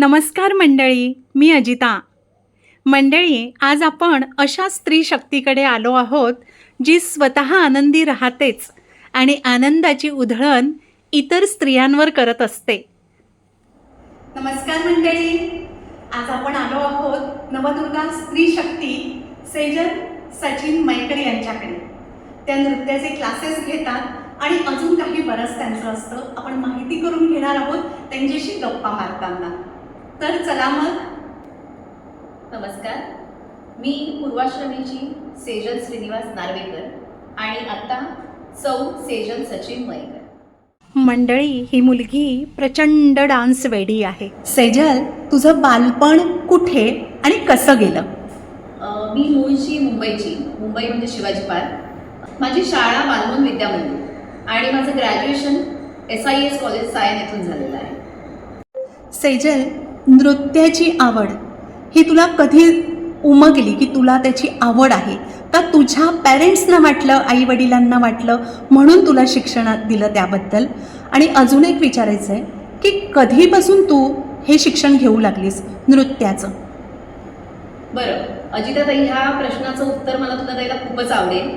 नमस्कार मंडळी मी अजिता. मंडळी आज आपण अशा स्त्री शक्तीकडे आलो आहोत जी स्वतः आनंदी राहतेच आणि आनंदाची उधळण इतर स्त्रियांवर करत असते. नमस्कार मंडळी आज आपण आलो आहोत नवदुर्गा स्त्री शक्ती सेजल सचिन मैकर यांच्याकडे. त्या नृत्याचे क्लासेस घेतात आणि अजून काही बरंच त्यांचं असतं आपण माहिती करून घेणार आहोत त्यांच्याशी गप्पा मारताना. तर चला मग. नमस्कार. मी पूर्वाश्रमीची सेजल श्रीनिवास नार्वेकर आणि आता सौ सेजल सचिन मयकर. मंडळी ही मुलगी प्रचंड डान्स वेडी आहे. सेजल तुझं बालपण कुठे आणि कसं गेलं? मी मूळची मुंबईची. मुंबई म्हणजे शिवाजी पार्क. माझी शाळा बालमन विद्यामंदिर आणि माझं graduation S I S college Sion येथून झालेलं आहे. सेजल नृत्याची आवड. ही तुला कधी उमगली की तुला त्याची आवड आहे? का तुझ्या पॅरेंट्सना वाटलं आई वडिलांना वाटलं म्हणून तुला शिक्षणात दिलं त्याबद्दल. आणि अजून एक विचारायचं आहे की कधीपासून तू हे शिक्षण घेऊ लागलीस नृत्याचं? बरं. अजिताताई ह्या प्रश्नाचं उत्तर मला तुला द्यायला खूपच आवडेल.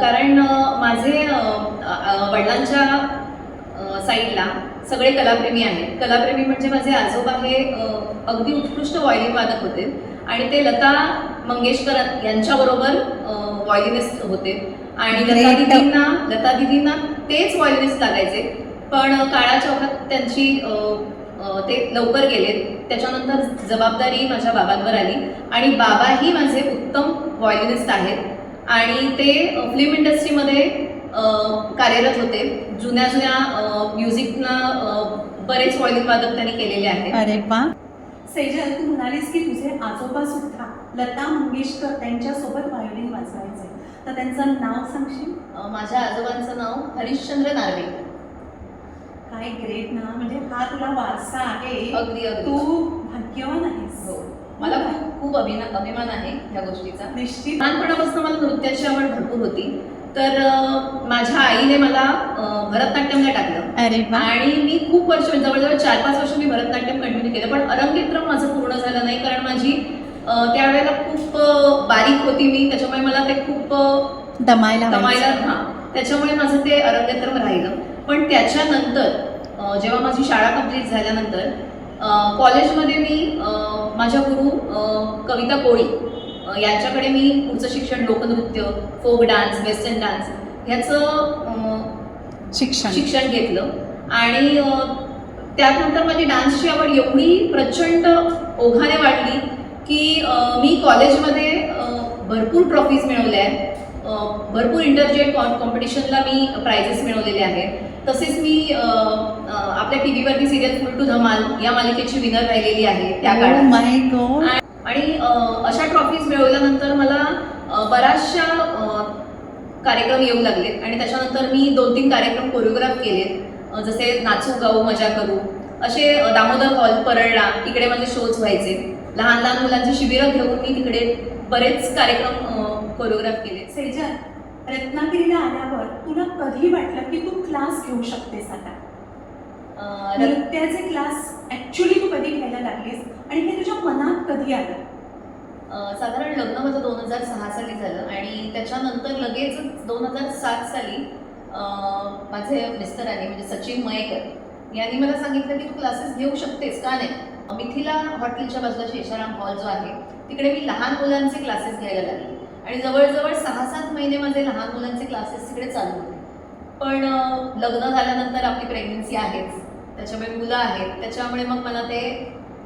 कारण माझे वडिलांच्या साईडला सगळे कलाप्रेमी आहेत. कलाप्रेमी म्हणजे माझे आजोबा हे अगदी उत्कृष्ट व्हायलिन वादक होते. आणि ते लता मंगेशकर यांच्याबरोबर व्हायलिनिस्ट होते. आणि लता Great. दिदींना लता दिदींना तेच व्हायलिनिस्ट लागायचे. पण काळाच्या ओघात त्यांची ते लवकर गेले. त्याच्यानंतर जबाबदारी माझ्या बाबांवर आली. आणि बाबाही माझे उत्तम व्हायलिनिस्ट आहेत. आणि ते फिल्म इंडस्ट्रीमध्ये कार्यरत होते. जुन्या जुन्या म्युझिकना बरेच व्हायलिन वादक त्यांनी केलेले आहेत. अरे वा. सेजल तू म्हणालीस की तुझे आजोबा सुद्धा लता मंगेशकर त्यांच्यासोबत व्हायोलिन वाजवायचे. तर त्यांचं नाव सांगशील? माझ्या आजोबांचं नाव हरिश्चंद्र नार्वेकर काय ग्रेट ना. म्हणजे हा तुला वारसा आहे. अगदी अगदी. तू भाग्यवान आहेस. हो. मला खूप खूप अभिमान अभिमान आहे या गोष्टीचा. निश्चित. लहानपणापासून मला नृत्याची आवड भरपूर होती. तर माझ्या आईने मला भरतनाट्यमला टाकलं. अरे आणि मी खूप वर्ष म्हणजे जवळजवळ चार पाच वर्ष मी भरतनाट्यम कंटिन्यू केलं. पण अरंगेत्रम माझं पूर्ण झालं नाही. कारण माझी त्यावेळेला खूप बारीक होती मी. त्याच्यामुळे मला ते खूप दमायला दमायला. हां. त्याच्यामुळे माझं ते अरंगेत्रम राहिलं. पण त्याच्यानंतर जेव्हा माझी शाळा कंप्लीट झाल्यानंतर कॉलेजमध्ये मी माझ्या गुरु कविता कोळी यांच्याकडे मी पुढचं शिक्षण लोकनृत्य फोक डान्स वेस्टर्न डान्स ह्याचं शिक्षण. शिक्षण घेतलं. आणि त्यानंतर माझी डान्सची आवड एवढी प्रचंड ओघाने वाढली की मी कॉलेजमध्ये भरपूर ट्रॉफीज मिळवल्या आहेत. भरपूर इंटरजेट कॉम्पिटिशनला मी प्राइजेस मिळवलेले आहेत. तसेच मी आपल्या टी व्हीवरती सिरियल फुल टू धमाल या मालिकेची विनर राहिलेली आहे त्या Oh काळात. आणि अशा ट्रॉफीज मिळवल्यानंतर मला बऱ्याचशा कार्यक्रम येऊ लागले. आणि त्याच्यानंतर मी दोन तीन कार्यक्रम कोरिओग्राफ केले. जसे नाचू गाऊ मजा करू. असे दामोदर हॉल परळला इकडे माझे शोज व्हायचे. लहान लहान मुलांची शिबिरं घेऊन मी तिकडे बरेच कार्यक्रम कोरिओग्राफ केले. सेजल रत्नागिरीला आल्यावर तुला कधी वाटलं की तू क्लास घेऊ शकतेस आता? नृत्याचे क्लास ऍक्च्युली तू कधी घ्यायला लागलीस? आणि हे तुझ्या मनात कधी आलं? साधारण लग्न माझं दोन हजार सहा साली झालं आणि त्याच्यानंतर लगेच दोन हजार सात साली माझे मिस्टरांनी म्हणजे सचिन मयेकर. यांनी मला सांगितलं की तू क्लासेस घेऊ शकतेस का नाही? मिथिला हॉटेलच्या बाजूला शेषाराम हॉल जो आहे तिकडे मी लहान मुलांचे क्लासेस घ्यायला लागले. आणि जवळजवळ सहा सात महिने माझे लहान मुलांचे क्लासेस तिकडे चालू होते. पण लग्न झाल्यानंतर आपली प्रेग्नन्सी आहेच. त्याच्यामुळे मुलं आहेत. त्याच्यामुळे मग मला ते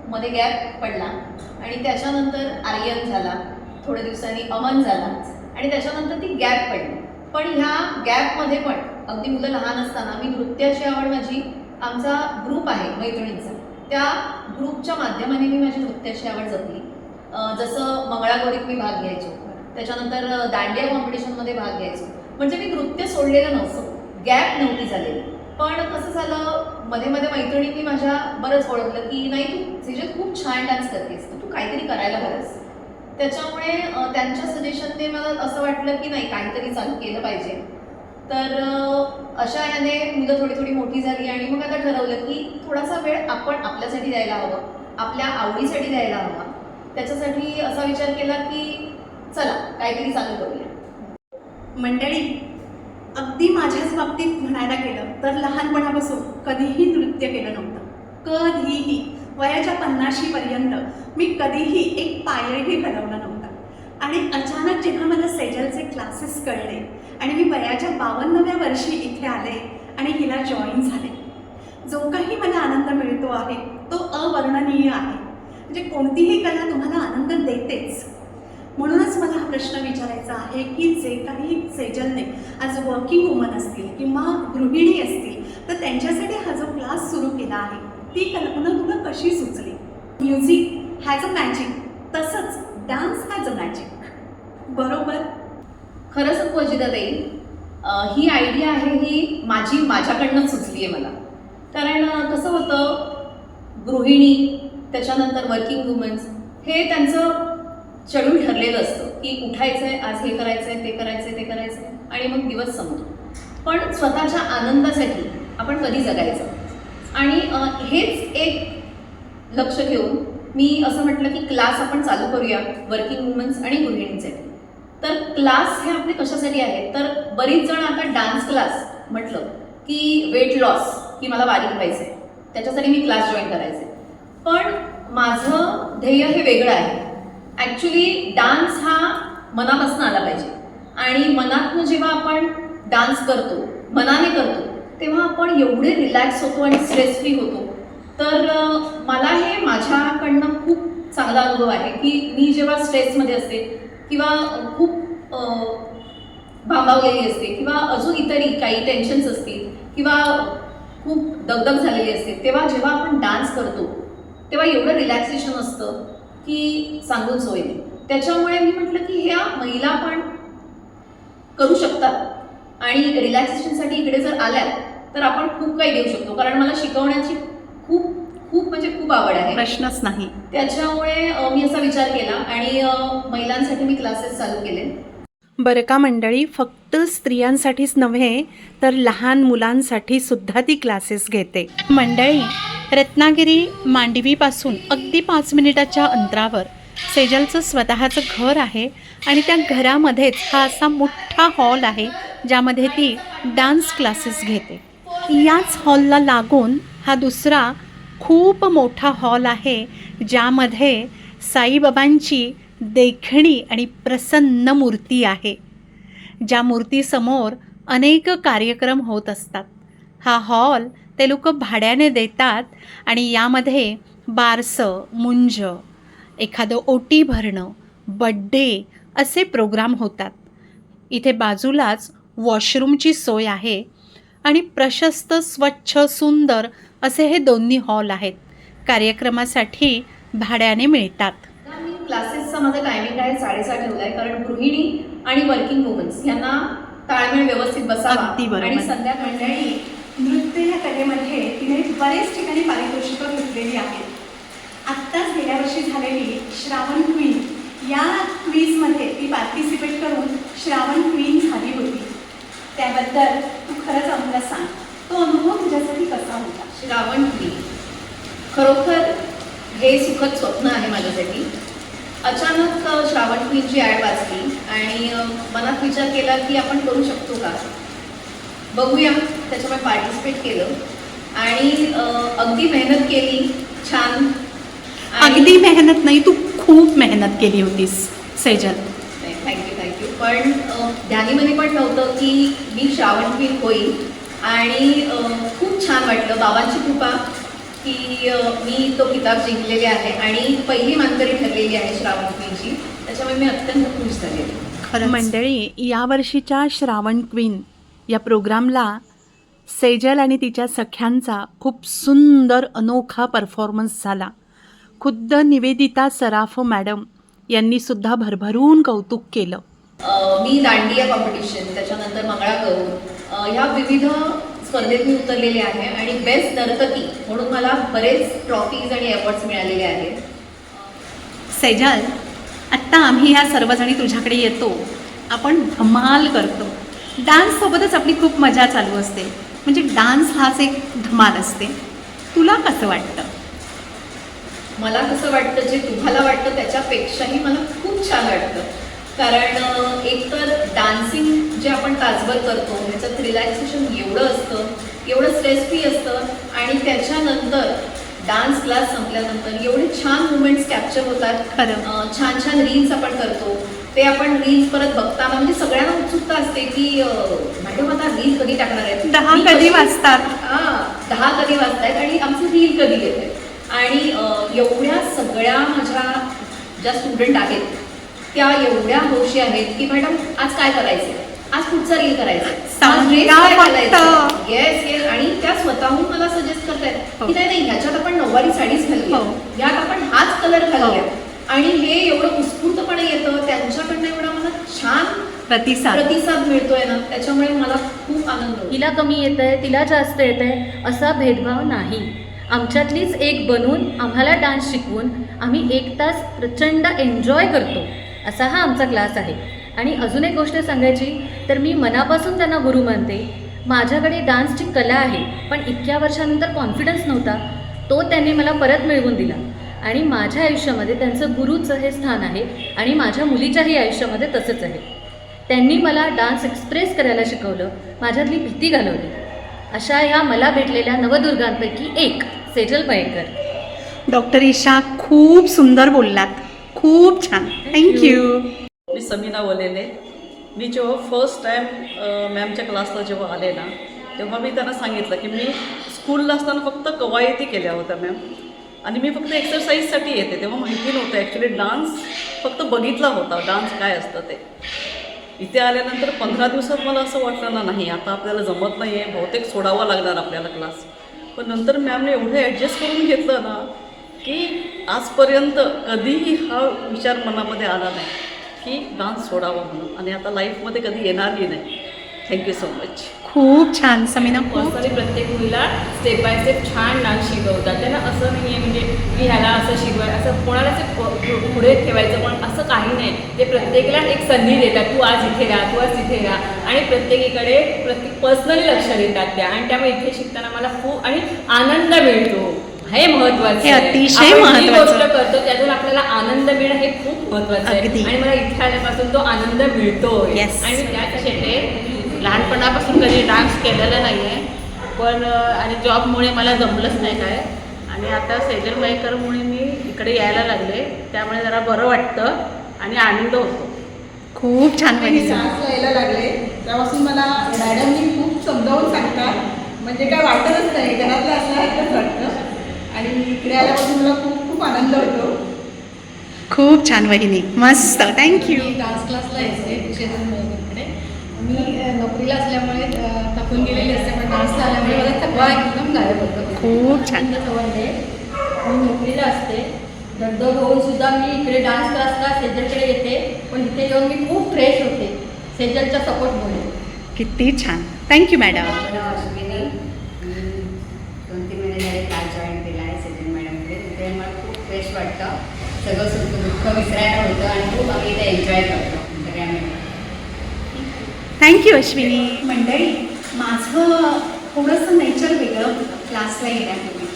मध्ये गॅप पडला. आणि त्याच्यानंतर आर्यन झाला. थोड्या दिवसांनी अमन झाला. आणि त्याच्यानंतर ती गॅप पडली. पण ह्या गॅपमध्ये पण अगदी मुलं लहान असताना मी नृत्याची आवड माझी आमचा ग्रुप आहे मैत्रिणींचा. त्या ग्रुपच्या माध्यमाने मी माझी नृत्याची आवड जपली. जसं मंगळागौरीत मी भाग घ्यायचो. त्याच्यानंतर दांडिया कॉम्पिटिशनमध्ये भाग घ्यायचो. म्हणजे मी नृत्य सोडलेलं नव्हतं. गॅप नव्हती झालेली. पण कसं झालं मध्ये मध्ये मैत्रिणींनी माझ्या बरंच ओळखलं की नाही तू सिजल खूप छान डान्स करतेस तू काहीतरी करायला हवंस. त्याच्यामुळे त्यांच्या सजेशनने मला असं वाटलं की नाही काहीतरी चालू केलं पाहिजे. तर अशा याने मुलं थोडी थोडी मोठी झाली आणि मग आता ठरवलं की थोडासा वेळ आपण आपल्यासाठी द्यायला हवं आपल्या आवडीसाठी द्यायला हवा. त्याच्यासाठी असा विचार केला की चला काहीतरी चालू करूया. मंडळी अगदी माझ्याच बाबतीत म्हणायला गेलं तर लहानपणापासून कधीही नृत्य केलं नव्हतं. कधीही. वयाच्या पन्नाशीपर्यंत मी कधीही एक पायही घडवला नव्हता. आणि अचानक जेव्हा मला सेजलचे क्लासेस कळले आणि मी वयाच्या बावन्नव्या वर्षी इथे आले आणि हिला जॉईन झाले. जो काही मला आनंद मिळतो आहे तो अवर्णनीय आहे. म्हणजे कोणतीही कला तुम्हाला आनंद देतेच. म्हणूनच मला हा प्रश्न विचारायचा आहे की जे काही सेजलने आज वर्किंग वुमन असतील किंवा गृहिणी असतील तर त्यांच्यासाठी हा जो क्लास सुरू केला आहे ती कल्पना तुला कशी सुचली? म्युझिक हॅज अ मॅजिक तसंच डान्स हॅज अ मॅजिक बरोबर? खरंच सांगू अजिताताई ही आयडिया आहे ही माझी माझ्याकडनं सुचली आहे मला. कारण कसं होतं गृहिणी त्याच्यानंतर वर्किंग वुमन्स हे त्यांचं शेड्यूल ठरलेलं असतं की उठायचं आहे आज हे करायचं आहे ते करायचं आहे ते करायचं आहे आणि मग दिवस संपतो. पण स्वतःच्या आनंदासाठी आपण कधी जगायचं? आणि हेच एक लक्ष घेऊन मी असं म्हटलं की क्लास आपण चालू करूया वर्किंग वुमन्स आणि गृहिणींसाठी तर क्लास हे आपले कशासाठी आहेत तर बरीच जण आता डान्स क्लास म्हटलं की वेट लॉस की मला बारीक पाहिजे. आहे त्याच्यासाठी मी क्लास जॉईन करायचे. पण माझं ध्येय हे वेगळं आहे. ॲक्च्युली डान्स हा मनापासून आला पाहिजे. आणि मनातनं जेव्हा आपण डान्स करतो मनाने करतो तेव्हा आपण एवढे रिलॅक्स होतो आणि स्ट्रेस फ्री होतो. तर मला हे माझ्याकडनं खूप चांगला अनुभव आहे की मी जेव्हा स्ट्रेसमध्ये असते किंवा खूप भांबावलेली असते किंवा अजून इतरही काही टेन्शन्स असतील किंवा खूप दगदग झालेली असते तेव्हा जेव्हा आपण डान्स करतो तेव्हा एवढं रिलॅक्सेशन असतं. की सांगून सोय नाही. त्याच्यामुळे मी म्हटलं की ह्या महिला पण करू शकतात. आणि रिलॅक्सेशनसाठी इकडे जर आल्या तर आपण खूप काही देऊ शकतो. कारण मला शिकवण्याची खूप खूप म्हणजे खूप आवड आहे. प्रश्नच नाही. त्याच्यामुळे मी असा विचार केला आणि महिलांसाठी मी क्लासेस चालू केले. बरं का मंडळी? फक्त स्त्रियांसाठीच नव्हे तर लहान मुलांसाठी सुद्धा ती क्लासेस घेते. मंडळी रत्नागिरी मांडवीपासून अगदी पाच मिनिटाच्या अंतरावर सेजलचं स्वतःचं घर आहे आणि त्या घरामध्येच हा असा मोठा हॉल आहे ज्यामध्ये ती डान्स क्लासेस घेते. याच हॉलला लागून हा दुसरा खूप मोठा हॉल आहे ज्यामध्ये साईबाबांची देखणी आणि प्रसन्न मूर्ती आहे. ज्या मूर्तीसमोर अनेक कार्यक्रम होत असतात. हा हॉल ते लोक भाड्याने देतात आणि यामध्ये बारसं मुंज एखादं ओटी भरणं बड्डे असे प्रोग्राम होतात. इथे बाजूलाच वॉशरूमची सोय आहे आणि प्रशस्त स्वच्छ सुंदर असे हे दोन्ही हॉल आहेत. कार्यक्रमासाठी भाड्याने मिळतात. क्लासेसचा माझा टायमिंग आहे साडेसहा ठेवला आहे कारण गृहिणी आणि वर्किंग वुमन्स यांना ताळमेळ व्यवस्थित बसावा. आणि संध्याकाळी नृत्य या कलेमध्ये तिने बरेच ठिकाणी पारितोषिकं घेतलेली आहेत. आत्ताच गेल्या वर्षी झालेली श्रावण क्वीन या क्वीजमध्ये ती पार्टिसिपेट करून श्रावण क्वीन झाली होती. त्याबद्दल तू खरंच आम्हाला सांग. तो अनुभव तुझ्यासाठी कसा होता? श्रावण क्वीन खरोखर हे सुखद स्वप्न आहे माझ्यासाठी. अचानक श्रावण क्वीनची ॲड वाचली आणि मनात विचार केला की आपण करू शकतो का? बघूया. त्याच्यामुळे पार्टिसिपेट केलं. आणि अगदी मेहनत केली. छान. अगदी मेहनत नाही तू खूप मेहनत केली होतीस सेजल. थँक्यू थँक्यू पण ध्यानीमध्ये पण नव्हतं की मी श्रावण क्वीन होईल. आणि खूप छान वाटलं. बाबांची कृपा. की मी तो किताब जिंकलेले आहे आणि पहिली मानकरी ठरलेली आहे श्रावण क्वीनची. त्याच्यामुळे मी अत्यंत खुश झाले. खरं मंडळी यावर्षीच्या श्रावण क्वीन या प्रोग्रामला सेजल आणि तिच्या सख्यांचा खूप सुंदर अनोखा परफॉर्मन्स झाला. खुद्द निवेदिता सराफ मॅडम यांनी सुद्धा भरभरून कौतुक केलं. मी दांडिया कॉम्पिटिशन त्याच्यानंतर मंगळागौर ह्या विविध स्पर्धेत मी उतरलेले आहे आणि बेस्ट नर्तकी म्हणून मला बरेच ट्रॉफीज आणि अवॉर्ड्स मिळालेले आहेत. सेजल आत्ता आम्ही ह्या सर्वजणी तुझ्याकडे येतो. आपण धमाल करतो. डान्ससोबतच आपली खूप मजा चालू असते. म्हणजे डान्स हाच एक धमाल असते. तुला कसं वाटतं? मला कसं वाटतं जे तुम्हाला वाटतं त्याच्यापेक्षाही मला खूप छान वाटतं. कारण अं, एकतर डान्सिंग जे आपण तासभर करतो ह्याच्यात रिलॅक्सेशन एवढं असतं एवढं स्ट्रेस फ्री असतं आणि त्याच्यानंतर डान्स क्लास संपल्यानंतर एवढे छान मुवमेंट्स कॅप्चर होतात. छान छान रील्स आपण करतो. ते आपण रील्स परत बघताना म्हणजे सगळ्यांना उत्सुकता असते की मॅडम आता रील कधी टाकणार आहेत? दहा कधी वाजतात? हा दहा कधी वाजतायत आणि आमचं रील कधी येते? आणि अं, एवढ्या सगळ्या माझ्या ज्या स्टुडंट आहेत त्या एवढ्या हौशी आहेत की मॅडम आज काय करायचं? आज पुढचा रील करायचा. येस येस आणि त्या स्वतःहून मला सजेस्ट करतायत हो. की नाही नाही ह्याच्यात आपण नऊवारी साडीच घालूया. हो. यात आपण हाच कलर घालूया. हो. आणि हे एवढं उत्स्फूर्तपणे येतं त्यांच्याकडनं एवढा मला छान प्रतिसाद. प्रतिसाद मिळतोय ना त्याच्यामुळे मला खूप आनंद होतो. हिला कमी येत आहे तिला जास्त येत आहे असा भेदभाव नाही. आमच्यातलीच एक बनून आम्हाला डान्स शिकवून आम्ही एक तास प्रचंड एन्जॉय करतो. असा हा आमचा क्लास आहे. आणि अजून एक गोष्ट सांगायची तर मी मनापासून त्यांना गुरु मानते. माझ्याकडे डान्सची कला आहे पण इतक्या वर्षानंतर कॉन्फिडन्स नव्हता. तो त्यांनी मला परत मिळवून दिला. आणि माझ्या आयुष्यामध्ये त्यांचं गुरुचं हे स्थान आहे आणि माझ्या मुलीच्याही आयुष्यामध्ये तसंच आहे. त्यांनी मला डान्स एक्सप्रेस करायला शिकवलं माझ्यातली भीती घालवली. अशा ह्या मला भेटलेल्या नवदुर्गांपैकी एक सेजल पयेकर डॉक्टर ईशा खूप सुंदर बोललात. खूप छान. थँक्यू मी समीना वलेले मी जेव्हा फर्स्ट टाईम मॅमच्या क्लासला जेव्हा आले ना तेव्हा मी त्यांना सांगितलं की मी स्कूलला असताना फक्त कवायती केल्या होत्या मॅम आणि मी फक्त एक्सरसाइजसाठी येते. तेव्हा माहिती नव्हतं. ॲक्च्युली डान्स फक्त बघितला होता. डान्स काय असतं ते. इथे आल्यानंतर पंधरा दिवसात मला असं वाटलं ना नाही आता आपल्याला जमत नाही आहे बहुतेक सोडावा लागणार आपल्याला क्लास पण नंतर मॅमने एवढं ॲडजस्ट करून घेतलं ना की आजपर्यंत कधीही हा विचार मनामध्ये आला नाही की डान्स सोडावा म्हणून. आणि आता लाईफमध्ये कधी येणारही नाही. थँक्यू सो मच खूप छान. समीना पर्सनली प्रत्येक मुलीला स्टेप बाय स्टेप छान डान्स शिकवतात. त्यांना असं नाही आहे म्हणजे की ह्याला असं शिकवाय असं कोणालाच एक पुढे ठेवायचं पण असं काही नाही. ते प्रत्येकाला एक संधी देतात. तू आज इथे राहा तू आज तिथे राहा. आणि प्रत्येकीकडे प्रत्येक पर्सनली लक्ष देतात त्या. आणि त्यामुळे इथे शिकताना मला खूप आणि आनंद मिळतो. हे महत्वाचं हे आहे. अतिशय. गोष्ट करतो त्यातून आपल्याला आनंद मिळणं हे खूप महत्वाचं. आहे. आणि मला इथे आल्यापासून तो आनंद मिळतोय. Yes. आणि मी त्याच येते लहानपणापासून कधी डान्स केलेला नाही आहे पण आणि जॉबमुळे मला जमलंच नाही काय. आणि आता सेजल मयेकरमुळे मी इकडे यायला लागले. त्यामुळे जरा बरं वाटतं आणि आनंद होतो. खूप छान मी वहिनी डान्सला यायला लागले. तेव्हापासून मला मॅडमनी खूप समजावून सांगतात. म्हणजे काय वाटतच नाही. घरातलं असल्यासारखंच वाटतं. आणि इकडे आल्यापासून मला खूप खूप आनंद होतो. खूप छान वहिनी मस्त थँक्यू डान्स क्लासला यायचे शेजारी मी नोकरीला असल्यामुळे थकून गेलेली असते पण डान्सला आल्यामुळे मला थकवा एकदम गायब होतो. खूप छान. सवंडे मी नोकरीला असते. दगदग होऊन सुद्धा मी इकडे डान्स क्लासला सेजलकडे येते पण इथे येऊन मी खूप फ्रेश होते सेजलच्या सपोर्टमुळे किती छान. थँक्यू मॅडम माझं नाव अश्विनी मी दोन तीन महिने झाले क्लास जॉईन केला आहे सचिन मॅडमकडे तिथे मला खूप फ्रेश वाटतं सगळं सुख दुःख विसरायला होतं आणि खूप आम्ही इथे एन्जॉय करतो थँक्यू अश्विनी मंडळी माझं थोडंसं नेचर वेगळं क्लासला येण्यापूर्वी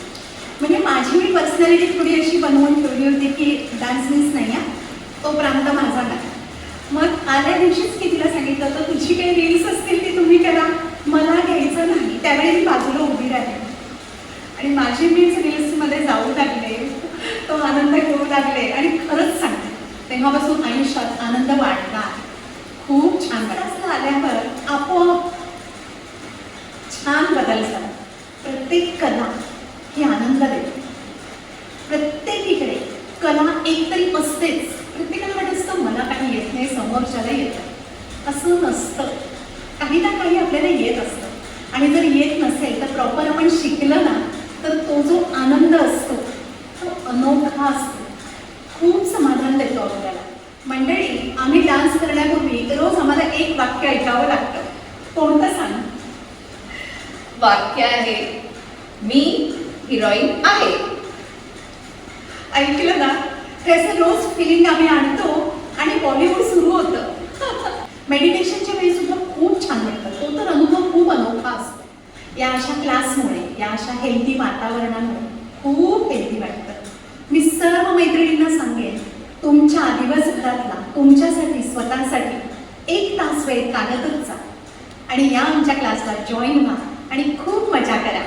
म्हणजे माझी मी पर्सनॅलिटी थोडी अशी बनवून ठेवली होती की डान्स मीन्स नाही आहे. तो प्रांत माझा नाही. मग आल्या दिवशीच की तिला सांगितलं होतं तुझी काही रील्स असतील ती तुम्ही करा. मला घ्यायचं नाही. त्यावेळी मी बाजूला उभी राहिली. आणि माझी मीच रील्समध्ये जाऊ लागले. तो आनंद घेऊ लागले आणि खरंच सांगते तेव्हापासून आयुष्यात आनंद वाढला खूप छान वाटलं आल्यावर आपोआप छान बदल झाला. प्रत्येक कला ही आनंद देते. प्रत्येकीकडे कला एकतरी असतेच. प्रत्येकाला वाटत असतं मला काही येत नाही समोरच्याला येतं. असं नसतं. काही ना काही आपल्याला येत असतं. आणि जर येत नसेल तर प्रॉपर आपण शिकलं ना तर तो जो आनंद असतो अनोखा असतो खूप समाधान देतो आपल्याला मंडळी आम्ही डान्स करण्यापूर्वी रोज आम्हाला एक वाक्य ऐकावं लागतं. कोणतं सांग? वाक्य आहे मी हिरोईन आहे. ऐकलं ना ते असं रोज फिलिंग आम्ही आणतो आणि बॉलिवूड सुरू होतं. मेडिटेशनच्या वेळी सुद्धा खूप छान वाटतं. तो तर अनुभव खूप अनोखा असतो. या अशा क्लासमुळे या अशा हेल्दी वातावरणामुळे खूप हेल्दी वाटतं. मी मैत्रिणींना सांगेन तुमच्या दिवसभरातला तुमच्यासाठी स्वतःसाठी एक तास वेळ काढतच जा. आणि या आमच्या क्लासला जॉईन व्हा आणि खूप मजा करा.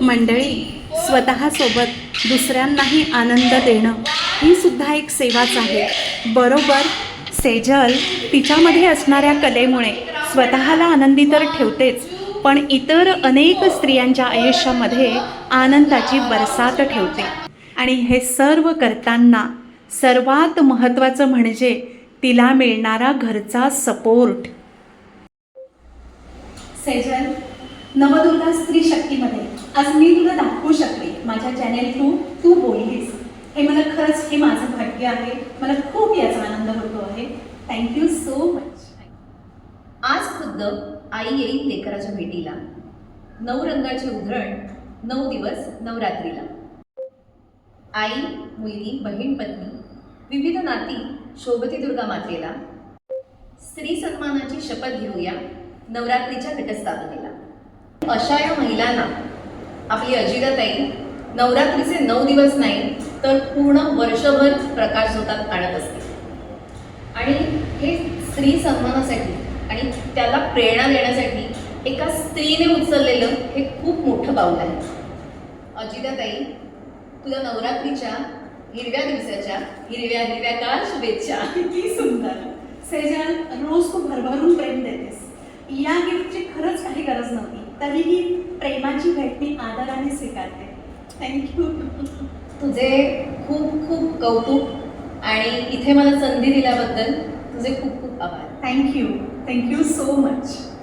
मंडळी स्वतःसोबत दुसऱ्यांनाही आनंद देणं ही सुद्धा एक सेवाच आहे. बरोबर सेजल तिच्यामध्ये असणाऱ्या कलेमुळे स्वतःला आनंदी तर ठेवतेच पण इतर अनेक स्त्रियांच्या आयुष्यामध्ये आनंदाची बरसात ठेवते. आणि हे सर्व करताना सर्वात महत्त्वाचं म्हणजे तिला मिळणारा घरचा सपोर्ट सेजल नवदुर्गा स्त्री शक्तीमध्ये. आज मी तुला दाखवू शकते माझ्या चॅनेल थ्रू तू बोललीस. हे मला खरंच हे माझं भाग्य आहे. मला खूप याचा आनंद होतो आहे. थँक्यू सो मच आज आई येईल लेकराच्या भेटीला. नऊ रंगाची उधळण नऊ दिवस नवरात्रीला. आई मुलगी बहीण पत्नी विविध नाती शोभती दुर्गा मातेला. स्त्री सन्मानाची शपथ घेऊया नवरात्रीच्या घटस्थापनेला. अशा या महिलांना आपली अजिराताई नवरात्रीचे नऊ दिवस नाही तर पूर्ण वर्षभर प्रकाश होतात काढत असते. आणि हे स्त्री सन्मानासाठी आणि त्याला प्रेरणा देण्यासाठी एका स्त्रीने उचललेलं हे खूप मोठं पाऊल आहे. अजिताताई तुला नवरात्रीच्या हिरव्या दिवसाच्या हिरव्या हिरव्या काळ शुभेच्छा. किती सुंदर. सेजल रोज तू भरभरून प्रेम देतेस. या गिफ्टची खरंच काही गरज नव्हती. तरीही प्रेमाची भेट मी आदराने स्वीकारते. थँक्यू तुझे खूप खूप कौतुक आणि इथे मला संधी दिल्याबद्दल तुझे खूप खूप आभार. Thank you thank you so much